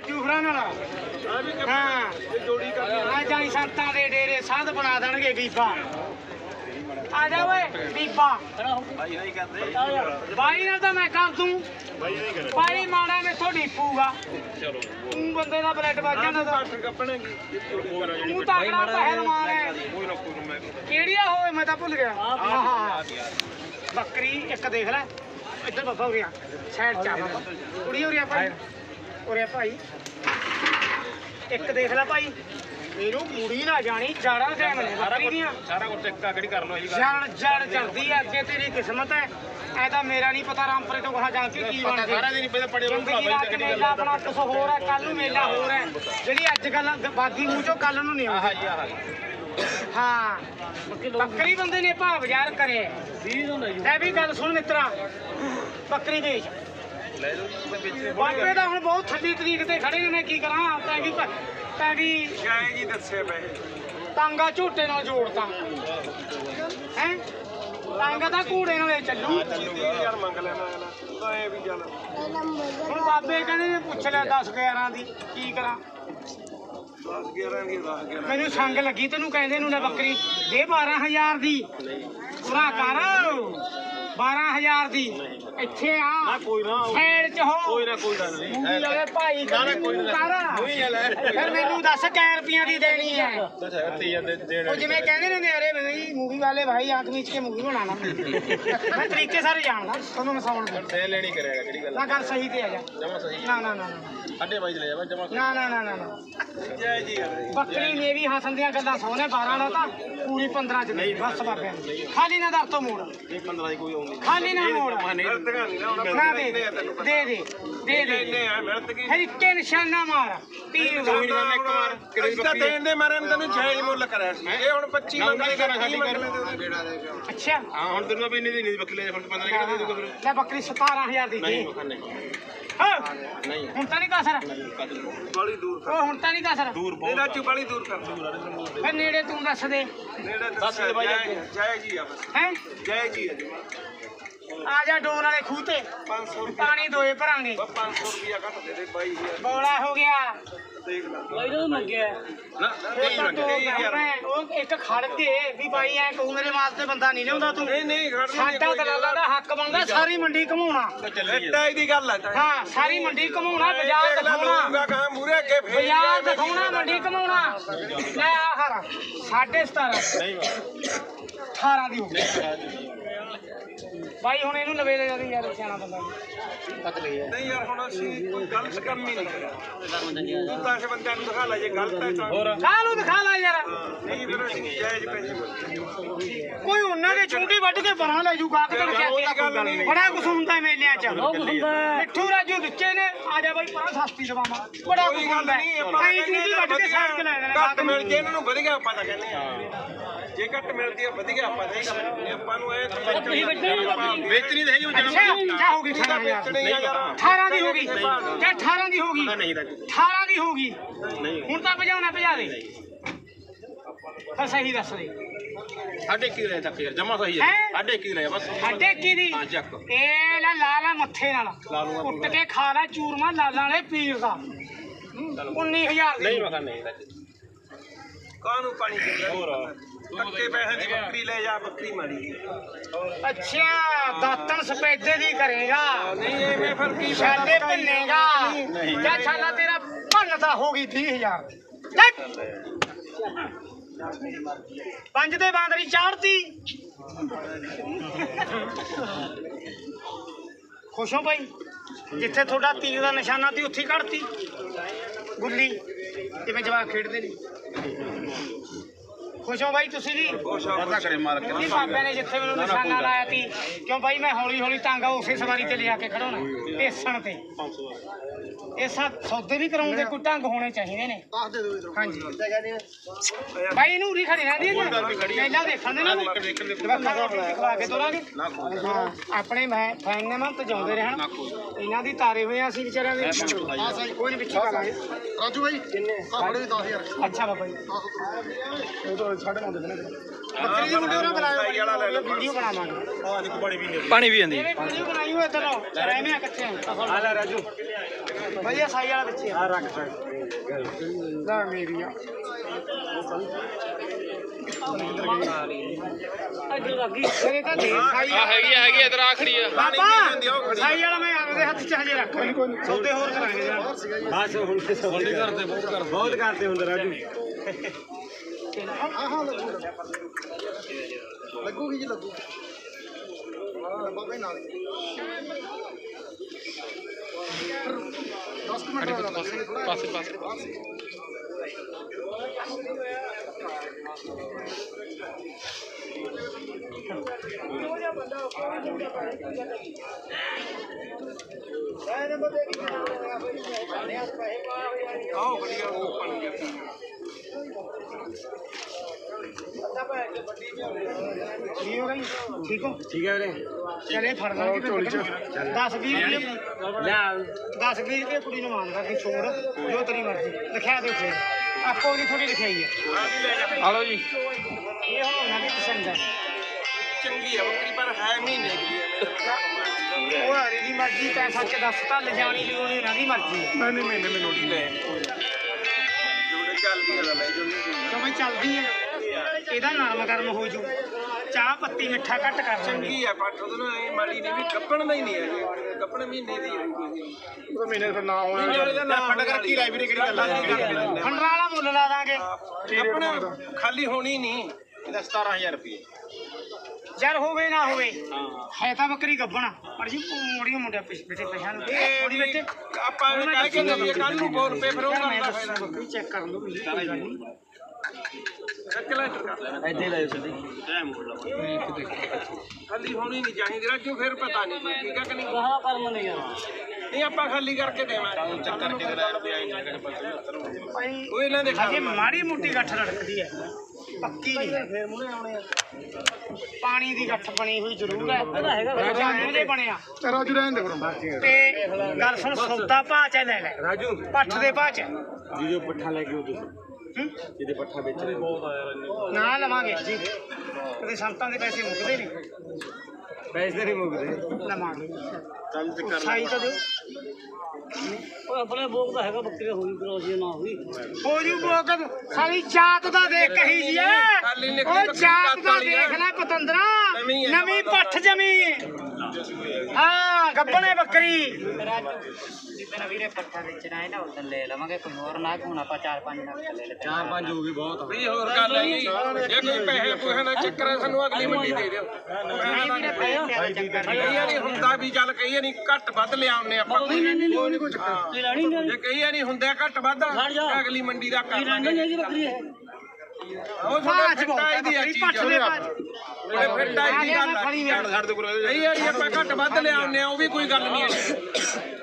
ਰਾਜੂ ਫਰਾਂ ਨਾਲ। ਹਾਂ। ਜੋੜੀ ਆ ਜਾਈ ਸੰਤਾਂ ਦੇ ਡੇਰੇ ਸਾਧ ਬਣਾ ਦੇਣਗੇ ਬੀਬਾ। ਆ ਜਾ ਓਏ ਬੀਬਾ। ਨਹੀਂ ਕਰਦੇ ਬਾਈ ਨਾਲ ਤਾਂ ਮੈਂ ਕਰ ਦੂੰ। ਬਾਈ ਮਾੜਾ ਮੈਥੋਂ ਡੀਪੂਗਾ। ਚਲੋ ਤੂੰ ਬੰਦੇ ਦਾ ਬਲੱਡ ਵੱਜ ਜਾਂਦਾ। ਤਾਂ ਪੱਟ ਕੱਪਣੇ ਤੂੰ ਤਗੜਾ ਪਹਿਲਵਾਨ ਹੈ। ਕੋਈ ਨਾ ਕੋਈ ਮੈਂ ਕਿਹੜੀਆ ਹੋਵੇ ਮੈਂ ਤਾਂ ਭੁੱਲ ਗਿਆ। ਆਹਾ ਬੱਕਰੀ ਇੱਕ ਦੇਖ ਲੈ। ਇੱਧਰ ਬੱਬਾ ਉਰਿਆ ਸਾਈਡ ਚ ਆ ਬਾਬਾ। ਕੁੜੀ ਉਰਿਆ ਭਾਈ। ਉਰਿਆ ਭਾਈ। ਇੱਕ ਦੇਖ ਲੈ ਭਾਈ। ਇਹਨੂੰ ਮੁੜੀ ਨਾ ਜਾਣੀ ਜਾੜਾ ਟਾਈਮ ਨੇ ਬੱਕਰੀ ਦੀਆਂ। ਸਾਰਾ ਕੁਝ ਚੱਕਾ ਕਿਹੜੀ ਕਰ ਲੋ ਜੀ ਜੜ ਜੜ ਚੜਦੀ ਹੈ ਅੱਗੇ ਤੇਰੀ ਕਿਸਮਤ ਹੈ। ਐ ਤਾਂ ਮੇਰਾ ਨਹੀਂ ਪਤਾ ਰਾਮਪੁਰੇ ਤੋਂ ਕਹਾ ਜਾ ਕੇ ਕੀ ਬਣ ਜੇ ਸਾਰਾ ਦਿਨ ਪਹਿਲਾਂ ਪੜੇ ਜ਼ਿੰਦਗੀ ਦਾ ਅੱਜ ਮੇਲਾ ਆਪਣਾ ਕੁਛ ਹੋਰ ਹੈ ਕੱਲ ਨੂੰ ਮੇਲਾ ਹੋਰ ਹੈ। ਜਿਹੜੀ ਅੱਜ ਕੱਲ ਬਾਗੀ ਮੂੰਹ ਚੋਂ ਕੱਲ ਨੂੰ ਨਹੀਂ ਆਉਂਦੀ। ਆਹ ਜੀ ਆਹ ਹਾਂ। ਬੱਕਰੀ ਬੰਦੇ ਨੇ ਭਾਵ ਬਾਜ਼ਾਰ ਕਰੇ। ਲੈ ਵੀ ਗੱਲ ਸੁਣ ਮਿੱਤਰਾ। ਬੱਕਰੀ ਵੇਚ ਲੈ ਲਓ ਜੀ ਵਿੱਚ ਬਾਬੇ ਦਾ ਹੁਣ ਬਹੁਤ ਠੰਡੀ ਤਰੀਕ ਤੇ ਖੜੇ ਨੇ ਮੈਂ ਕੀ ਕਰਾਂ? ਤੈਂ ਵੀ ਤੈਂ ਵੀ ਜਾਏ ਜੀ ਦੱਸੇ ਪਏ ਟਾਂਗਾ ਝੋਟੇ ਨਾਲ ਜੋੜਤਾ। ਹੈ? ਟਾਂਗਾ ਤਾਂ ਘੂੜੇ ਨਾਲੇ ਚੱਲੂ। ਯਾਰ ਮੰਗ ਲੈਣਾ ਅਗਲਾ ਤਾਂ ਇਹ ਵੀ ਚੱਲ। ਹੁਣ ਬਾਬੇ ਕਹਿੰਦੇ ਨੇ ਪੁੱਛ ਲਿਆ 10 11 ਦੀ ਕੀ ਕਰਾਂ? 10 11 ਦੀ 10 11 ਮੈਨੂੰ ਸੰਗ ਲੱਗੀ ਤੈਨੂੰ ਕਹਿੰਦੇ ਨੂੰ ਲੈ ਬੱਕਰੀ। ਦੇ 12000 ਦੀ। ਪੂਰਾ ਕਰ। 12000 ਦੀ। ਇੱਥੇ ਆ। ਕੋਈ ਨਾ। ਸਾਈਡ ਚ ਹੋ। ਕੋਈ ਨਾ ਕੋਈ ਗੱਲ ਨਹੀਂ। ਮੂਵੀ ਵਾਲੇ ਭਾਈ ਨਾ, ਕਹਿੰਦੇ ਕੋਈ ਤੂੰ ਨਾ। ਕਰ। ਫਿਰ ਮੈਨੂੰ ਦੱਸ ਕੈ ਰੁਪਈਆਂ ਦੀ ਦੇਣੀ ਹੈ ਉਹ ਜਿਵੇਂ ਕਹਿੰਦੇ ਨੇ ਨਿਆਰੇ ਭਾਈ ਮੂਵੀ ਵਾਲੇ ਭਾਈ ਆਂਖ ਮੀਚ ਕੇ ਮੂਵੀ ਬਣਾਣਾ ਮੈਂ ਤਰੀਕੇ ਸਾਰੇ ਜਾਣਦਾ ਤੁਹਾਨੂੰ ਨਸਾਉਣ ਦੇ ਦੇ ਲੈਣੀ ਕਰੇਗਾ ਕਿਹੜੀ ਗੱਲ ਨਾ ਗੱਲ ਸਹੀ ਤੇ ਆ ਜਾ। ਜਮਾ ਸਹੀ ਨਾ ਨਾ ਨਾ ਨਾ ਅੱਡੇ ਬਾਈ ਚਲੇ ਜਾਵਾ ਜਮਾ ਨਾ ਨਾ ਨਾ ਨਾ ਨਾ। ਜੈ ਜੀ ਬੱਕਰੀ ਨੇ ਵੀ ਹਸਨ ਦੀਆਂ ਗੱਲਾਂ ਸੋਨੇ 12 ਦਾ ਤਾਂ ਪੂਰੀ 15 ਚ ਦੇ ਬਸ ਬਾਬਿਆਂ ਨੂੰ। ਖਾਲੀ ਨਾ ਦੱਸ ਤੋਂ ਮੋੜ ਇਹ 15 ਦੀ ਕੋਈ ਆਉਂਦੀ ਖਾਲੀ ਨਾ ਮੋੜ ਨਹੀਂ ਨਾ ਦੇ ਦੇ ਦੇ। ਦੇ ਦੇ। ਦੇ ਆ ਮਿਹਨਤ ਕੀ? ਫਿਰ ਇੱਕੇ ਨਿਸ਼ਾਨਾ ਮਾਰ। ਤੀਰ ਦਾ ਕਿਹੜੀ ਬੱਕਰੀ। ਦੇਣ ਦੇ ਮਾਰੇ ਤੈਨੂੰ ਜਾਇਜ਼ ਮੁੱਲ ਕਰਿਆ ਸੀ। ਇਹ ਹੁਣ 25 ਮੰਗਦੇ ਕਰ ਸਾਡੀ ਕਰ ਅੱਛਾ। ਹਾਂ ਹੁਣ ਤੈਨੂੰ ਵੀ ਇੰਨੀ ਦੀ ਨਹੀਂ ਬੱਕਰੀ ਲੈ ਹੁਣ 15 ਕਿਹੜਾ ਦੇ ਦੂਗਾ ਫਿਰ। ਲੈ ਬੱਕਰੀ 17000 ਦੀ ਨਹੀਂ ਨਹੀਂ। ਹਾਂ। ਨਹੀਂ। ਹੁਣ ਤਾਂ ਨਹੀਂ ਕਸਰ। ਬੜੀ ਦੂਰ ਉਹ ਹੁਣ ਤਾਂ ਨਹੀਂ ਕਸਰ। ਦੂਰ ਬਹੁਤ ਇਹਦਾ ਚ ਬੜੀ ਦੂਰ ਕਰ। ਫਿਰ ਨੇੜੇ ਤੂੰ ਦੱਸ ਦੇ। ਨੇੜੇ ਦੱਸ ਦੇ ਬਾਈ ਜੈ ਜੀ ਆ ਬਸ। ਹੈ? ਜੈ ਜੀ ਆ ਜੀ। ਆ ਜਾ ਡੋਰ ਵਾਲੇ ਖੂਹ ਤੇ। 500 ਰੁਪਏ। ਪਾਣੀ ਦੋਏ ਭਰਾਂਗੇ। 500 ਰੁਪਿਆ ਘੱਟ ਦੇ ਦੇ ਬਾਈ ਯਾਰ ਬੋਲਾ ਹੋ ਗਿਆ। ਦੇਖ ਲੈ। ਬਾਈ ਨੂੰ ਮੰਗਿਆ। ਨਾ ਉਹ ਤਾਂ ਦੋ ਮੈਂ ਉਹ ਇੱਕ ਖੜ ਕੇ ਵੀ ਬਾਈ ਐ ਕਹੂ ਮੇਰੇ ਵਾਸਤੇ ਬੰਦਾ ਨਹੀਂ ਲਿਆਉਂਦਾ ਤੂੰ। ਨਹੀਂ ਨਹੀਂ ਖੜਨਾ ਸਾਡਾ ਦਲਾਲਾਂ ਦਾ ਹੱਕ ਬਣਦਾ ਸਾਰੀ ਮੰਡੀ ਘਮਾਉਣਾ। ਐਡਾ ਦੀ ਗੱਲ ਆ ਹਾਂ ਸਾਰੀ ਮੰਡੀ ਘਮਾਉਣਾ ਬਾਜ਼ਾਰ ਦਿਖਾਉਣਾ। ਕਹਾ ਮੂਰੇ ਅੱਗੇ ਫੇਰ ਬਾਜ਼ਾਰ ਦਿਖਾਉਣਾ ਮੰਡੀ ਘਮਾਉਣਾ। ਲੈ ਆਖਰ 17.5 ਨਹੀਂ 18 ਦੀ ਹੋ ਗਈ। ਬਾਈ ਹੁਣ ਇਹਨੂੰ ਲਵੇ ਲੈ ਜਾਂਦੀ ਯਾਰ ਸਿਆਣਾ ਬੰਦਾ। ਪਤ ਲਈ ਨਹੀਂ ਯਾਰ ਹੁਣ ਅਸੀਂ ਕੋਈ ਗਲਤ ਕੰਮ ਹੀ ਨਹੀਂ ਤੂੰ ਤਾਂ ਬੰਦਿਆਂ ਨੂੰ ਦਿਖਾ ਲੈ ਜੇ ਗਲਤ ਹੈ ਤਾਂ ਹੋਰ। ਕਾਹਨੂੰ ਦਿਖਾ ਲੈ ਯਾਰ? ਕੋਈ ਉਹਨਾਂ ਦੇ ਚੁੰਡੀ ਵੱਢ ਕੇ ਪਰਾਂ ਲੈ ਜੂ ਗਾਹਕ ਤੇ ਕੇ ਬੜਾ ਕੁਛ ਹੁੰਦਾ ਹੈ ਮੇਲਿਆਂ 'ਚ। ਮਿੱਠੂ ਰਾਜੂ ਵਿੱਚੇ ਨੇ ਆ ਜਾ ਬਾਈ ਪਰਾਂ ਸਸਤੀ ਦਵਾਵਾਂ ਬੜਾ ਕੁਛ ਹੁੰਦਾ ਅਸੀਂ ਚੁੰਡੀ ਵੱਢ ਕੇ ਸਾਈਡ ਤੇ ਲੈ ਲੈਣਾ ਘੱਟ ਮਿਲ ਜੇ ਇਹਨਾਂ ਨੂੰ ਵਧੀਆ ਆਪਾਂ ਤਾਂ ਕਹਿੰਦੇ ਆ ਜੇ ਘੱਟ ਮਿਲਦੀ ਆ ਵਧੀਆ ਆਪਾਂ ਨਹੀਂ ਕਰਦੇ ਆਪਾਂ ਨੂੰ ਇਹ ਵੇਚਣੀ ਤਾਂ ਹੈਗੀ ਉਹ ਅੱਛਾ ਕਿਆ ਹੋ ਗਈ 18000 ਵੇਚਣੀ ਆ ਯਾਰ। 18 ਦੀ ਹੋ ਗਈ। ਕਿਆ 18 ਦੀ ਹੋ ਗਈ। ਨਹੀਂ ਰਾਜੂ 18 ਦੀ ਹੋ ਗਈ। ਨਹੀਂ। ਹੁਣ ਤਾਂ ਭਜਾਉਣਾ ਭਜਾ ਦੇ। ਫਿਰ ਸਹੀ ਦੱਸ ਦੇ। ਸਾਢੇ ਕੀ ਲੈ ਤੱਕ ਯਾਰ ਜਮਾ ਸਹੀ ਹੈ। ਹੈਂ? ਸਾਢੇ ਕੀ ਲੈ ਬਸ। ਸਾਡੇ ਕੀ ਦੀ? ਹਾਂ ਚੱਕ। ਇਹ ਲੈ ਲਾ ਲੈ ਮੱਥੇ ਨਾਲ। ਲਾ ਲੂੰਗਾ ਉੱਟ ਕੇ ਖਾ ਲੈ ਚੂਰਮਾ ਲਾਲਾਂ ਵਾਲੇ ਪੀਰ ਦਾ। 19000 ਦੀ। ਨਹੀਂ ਮਖਾ ਨਹੀਂ ਕਾਹਨੂੰ ਪਾਣੀ ਦਿੰਦਾ ਹੋਰ। ਕੱਕੇ ਪੈਸੇ ਦੀ ਬੱਕਰੀ ਲੈ ਜਾ ਬੱਕਰੀ ਮਾਰੀ। ਅੱਛਾ ਦਾਤਨ ਸਪੈਦੇ ਦੀ ਕਰੇਗਾ। ਨਹੀਂ ਐਵੇਂ ਫਿਰ ਕੀ ਛਾਲੇ ਭੰਨੇਗਾ। ਕਿਆ ਛਾਲਾ ਤੇਰਾ ਭੰਨਦਾ ਹੋ ਗਈ 30000 ਲੈ ਪੰਜ ਤੇ ਬਾਂਦਰੀ ਚਾੜਤੀ ਖੁਸ਼ ਹੋ ਭਾਈ। ਜਿੱਥੇ ਤੁਹਾਡਾ ਤੀਰ ਦਾ ਨਿਸ਼ਾਨਾ ਸੀ, ਉੱਥੇ ਹੀ ਕੱਢਤੀ। ਗੁੱਲੀ, ਜਿਵੇਂ ਜਵਾਕ ਖੇਡਦੇ ਨੇ। ਖੁਸ਼ ਹੋ ਭਾਈ ਤੁਸੀਂ ਵੀ ਪਤਾ ਕਰੇ ਮਾਰ ਕੇ ਨਹੀਂ ਬਾਬੇ ਨੇ ਜਿੱਥੇ ਮੈਨੂੰ ਨਿਸ਼ਾਨਾ ਲਾਇਆ ਸੀ ਕਿਉਂ ਬਾਈ ਮੈਂ ਹੌਲੀ ਹੌਲੀ ਟਾਂਗਾ ਉਸੇ ਸਵਾਰੀ ਤੇ ਲਿਆ ਕੇ ਖੜਾਉਣਾ ਢੇਸਣ ਤੇ। ਇਹ ਸਭ ਸੌਦੇ ਵੀ ਕਰਾਉਂਦੇ ਕੋਈ ਢੰਗ ਹੋਣੇ ਚਾਹੀਦੇ ਨੇ। ਹਾਂਜੀ। ਬਾਈ ਇਹਨੂੰ ਉਰੀ ਖੜੀ ਰਹਿੰਦੀ ਹੈ ਪਹਿਲਾਂ ਦੇਖਣ ਦੇ ਨਾ। ਖਵਾ ਕੇ ਤੋਰਾਂਗੇ। ਆਪਣੇ ਮੈਂ ਫੈਨ ਨੇ ਮਨ ਜਾਉਂਦੇ ਰਹਿਣ। ਇਹਨਾਂ ਦੀ ਤਾਰੇ ਹੋਏ ਆ ਅਸੀਂ ਵਿਚਾਰਿਆਂ ਦੇ। ਹਾਂ ਕੋਈ ਨਹੀਂ ਪਿੱਛੇ ਰਾਜੂ ਭਾਈ ਕਿੰਨੇ? ਆ ਫੜੇ 10000 ਅੱਛਾ ਬਾਬਾ ਜੀ। ਉਹ ਤਾਂ ਸਾਡੇ ਨਾਲ ਦੇ ਬੱਕਰੀ ਦੀ ਮੁੰਡੇ ਉਹਨਾਂ ਬੁਲਾਇਆ ਵੀਡੀਓ ਬਣਾਵਾਂਗੇ। ਆ ਦੇਖੋ ਬੜੀ ਵੀ ਨਹੀਂ ਪਾਣੀ ਵੀ ਆਂਦੀ ਵੀਡੀਓ ਬਣਾਈ ਹੋਏ ਆ ਲੈ ਰਾਜੂ। ਸਾਈ ਵਾਲਾ ਆ। ਰੱਖ ਲੈ ਮੇਰੀਆਂ। ਆ ਹੈਗੀ ਆ, ਹੈਗੀ ਇਧਰ ਆ ਖੜੀ ਆ। ਬਾਬਾ ਸਾਈ ਵਾਲਾ ਮੈਂ ਆਪਦੇ ਹੱਥ 'ਚ ਹਜੇ ਰੱਖ ਸੌਦੇ ਹੋਰ ਕਰਾਂਗੇ ਬਸ ਹੁਣ ਕਰਦੇ ਬਹੁਤ ਕਰਦੇ। ਬਹੁਤ ਕਰਦੇ ਹੁੰਦੇ ਰਾਜੂ ਹਾਂ ਹਾਂ ਲੱਗੂ ਲੱਗੂਗੀ ਜੀ ਲੱਗੂ ਹਾਂ ਬਾਬਾ ਹੀ ਨਾਲ 10 ਮਿੰਟ ਦਾ ਲੱਗਣਾ ਪਾਸੇ ਪਾਸੇ ਆਓ ਵਧੀਆ ਉਹ ਬਣ ਗਿਆ। ਹੋ ਗਈ ਠੀਕ ਹੋ ਠੀਕ ਹੈ ਵੀਰੇ। ਚਲੇ ਫੜ ਲਾਂ ਕਿ 10 20 ਰੁਪਏ। ਲੈ 10 20 ਰੁਪਏ ਕੁੜੀ ਨੂੰ ਮੰਗਦਾ ਕਿ ਛੋੜ ਜੋ ਤੇਰੀ ਮਰਜ਼ੀ। ਲਿਖਿਆ ਦੇ ਉੱਥੇ। ਆਪੋ ਦੀ ਥੋੜੀ ਲਿਖਾਈ ਹੈ। ਆ ਲਓ ਜੀ। ਇਹ ਹੁਣ ਉਹਨਾਂ ਦੀ ਪਸੰਦ ਹੈ। ਚੰਗੀ ਆ ਬੱਕਰੀ ਪਰ ਹੈ ਮਹੀਨੇ ਦੀ ਹੈ। ਉਹ ਹਰੀ ਦੀ ਮਰਜ਼ੀ ਤੈਂ ਸੱਚ ਦੱਸ ਤਾਂ ਲਿਜਾਣੀ ਲਈ ਉਹਨੇ ਦੀ ਮਰਜ਼ੀ ਹੈ। ਨਹੀਂ ਨਹੀਂ ਮਹੀਨੇ ਮੈਨੂੰ ਲੈ ਜੋੜੇ ਚੱਲਦੀ ਹੈ ਇਹਦਾ ਗਰਮ ਹੋ ਜੂ। ਚਾਹ ਪੱਤੀ ਮਿੱਠਾ ਘੱਟ ਕਰ ਲਾਂਗੇ ਚੰਗੀ ਆ ਪੱਠ ਉਹਦੇ ਨਾਲ ਐ ਮਾੜੀ ਨਹੀਂ ਵੀ ਕੱਪਣ ਦਾ ਹੀ ਨਹੀਂ ਹੈ ਕੱਪਣ ਮਹੀਨੇ ਦੀ ਹੈ ਉਹ ਮਹੀਨੇ ਫਿਰ ਨਾ ਮਹੀਨੇ ਵਾਲੇ ਦਾ ਨਾਮ ਫੜ ਕਰਕੇ ਲਾਇਬ੍ਰੇਰੀ ਕਿਹੜੀ ਗੱਲ ਆ? ਫੰਡਰਾ ਵਾਲਾ ਮੁੱਲ ਲਾ ਦਾਂਗੇ। ਕੱਪਣ ਖਾਲੀ ਹੋਣੀ ਨਹੀਂ। ਇਹਦਾ 17000 ਰੁਪਏ। ਯਾਰ ਹੋਵੇ ਨਾ ਹੋਵੇ ਹੈ। ਤਾਂ ਬੱਕਰੀ ਗੱਬਣਾ ਪਰ ਜੀ ਮੋੜੀਆਂ ਮੁੰਡਿਆਂ ਪਿੱਛੇ ਬੈਠੇ ਪਛਾਣ ਮੋੜੀ ਬੈਠੇ। ਆਪਾਂ ਨੇ ਕਹਿ ਕੇ ਦਈਏ ਕੱਲ ਨੂੰ 100 ਰੁਪਏ ਫਿਰ ਉਹ ਕਰਦਾ ਫਾਇਦਾ ਬੱਕਰੀ ਚੈੱਕ ਕਰ ਲਓ ਕੋਈ ਗੱਲ ਨਹੀਂ। ਕਰ ਲੈਣਾ ਇੱਥੇ ਲੈ ਸਿੱਧੀ। ਖਾਲੀ ਹੋਣੀ ਨਹੀਂ ਚਾਹੀਦੀ ਰਾਜੂ ਫਿਰ ਪਤਾ ਨਹੀਂ ਠੀਕ ਹੈ ਕਿ ਨਹੀਂ ਕਹਾ ਕਰਮ ਨਹੀਂ ਯਾਰ ਨਹੀਂ ਆਪਾਂ ਖਾਲੀ ਕਰਕੇ ਦੇਵਾਂਗੇ ਚੱਕਰ ਕਰਕੇ ਦੇ ਭਾਈ ਉਹ ਇਹਨਾਂ ਦੇ ਮਾੜੀ ਮੋਟੀ ਗੱਠ ਰੜਕਦੀ ਹੈ। ਪੱਕੀ ਨਹੀਂ ਫੇਰ ਮੂਹਰੇ ਆਉਣੇ ਆ। ਪਾਣੀ ਦੀ ਗੱਠ ਬਣੀ ਹੋਈ ਜ਼ਰੂਰ ਹੈ। ਇਹਦਾ ਹੈਗਾ ਦੇ ਬਣਿਆ। ਰਾਜੂ ਰਹਿਣ ਦੇ ਫਿਰ ਤੇ ਗੱਲ ਸੁਣ ਸੌਦਾ ਭਾਅ ਚ ਲੈ ਲੈ। ਰਾਜੂ। ਪੱਠ ਦੇ ਭਾਅ ਚ ਜੀ ਜੋ ਪੱਠਾ ਲੈ ਕੇ ਉਹ ਤੁਸੀਂ। ਹੂੰ? ਜਿਹਦੇ ਪੱਠਾ ਵੇਚ ਰਹੇ ਨਾ ਲਵਾਂਗੇ। ਜੀ। ਕਦੇ ਸੰਤਾਂ ਦੇ ਪੈਸੇ ਮੁੱਕਦੇ ਨਹੀਂ। ਪੈਸੇ ਨਹੀਂ ਮੁੱਕਦੇ। ਲਵਾਂਗੇ। ਚੱਲ ਤੇ ਸਾਈ ਤਾਂ ਦਿਓ। ਉਹ ਆਪਣੇ ਬੋਕ ਦਾ ਹੈਗਾ ਬੱਕਰੀ ਹੋਈ ਕਰੋਸੀ ਨਾ ਹੋਈ ਹੋ ਜੂ ਬੋਕਰ ਸਾਰੀ ਜਾਤ ਦਾ ਦੇਖ ਕਹੀ ਜੀ ਐ ਉਹ ਜਾਤ ਦਾ। ਦੇਖ ਲੈ ਪਤੰਦਰਾ। ਨਵੀਂ ਪੱਠ ਜਮੀ ਹਾਂ ਗੱਬਣੇ ਬੱਕਰੀ। ਜਿੱਦਣ ਵੀਰੇ ਪੱਠਾ ਵੇਚਣਾ ਹੈ ਨਾ ਉਦੋਂ ਲੈ ਲਵਾਂਗੇ ਕੋਈ ਹੋਰ ਨਾ ਹੁਣ ਆਪਾਂ ਚਾਰ ਪੰਜ ਲੱਖ ਲੈ ਲੈ ਚਾਰ ਪੰਜ ਹੋ ਗਏ ਬਹੁਤ। ਵੀ ਹੋਰ ਗੱਲ ਹੈ ਜੀ। ਜੇ ਕੋਈ ਪੈਸੇ ਪੂਸੇ ਦਾ ਚੱਕਰ ਹੈ ਸਾਨੂੰ ਅਗਲੀ ਮੰਡੀ ਦੇ ਦਿਓ। ਨਹੀਂ ਵੀਰੇ ਪੈਸੇ ਦਾ ਚੱਕਰ ਕਈ ਵਾਰੀ ਹੁੰਦਾ ਵੀ ਚੱਲ ਕਈ ਵਾਰੀ ਘੱਟ ਵੱਧ ਲਿਆਉਂਦੇ ਆਪਾਂ। ਨਹੀਂ ਨਹੀਂ ਨਹੀਂ ਕੋਈ ਨਹੀਂ ਲੈਣੀ ਨਹੀਂ ਜੇ ਕਈ ਵਾਰੀ ਹੁੰਦਾ ਘੱਟ ਵੱਧ ਅਗਲੀ ਮੰਡੀ ਦਾ ਕਰ ਲਾਂਗੇ ਨਹੀਂ ਬੱਕਰੀ ਹੈ ਉਹ ਤੁਹਾਡੇ ਬਹੁਤ ਫਿੱਟਾਈ ਦੀ ਆ ਬੱਕਰੀ ਚੀਜ਼ ਪੱਠ ਦੇ ਭਾਅ ਉਹਦੇ ਫਿੱਟਾਈ ਦੀ ਗੱਲ ਆ। ਫੜੀ ਮੇਰੇ ਕਈ ਵਾਰੀ ਆਪਾਂ ਘੱਟ ਵੱਧ ਲਿਆਉਂਦੇ ਆ ਉਹ ਵੀ ਕੋਈ ਗੱਲ ਨਹੀਂ ਹੈ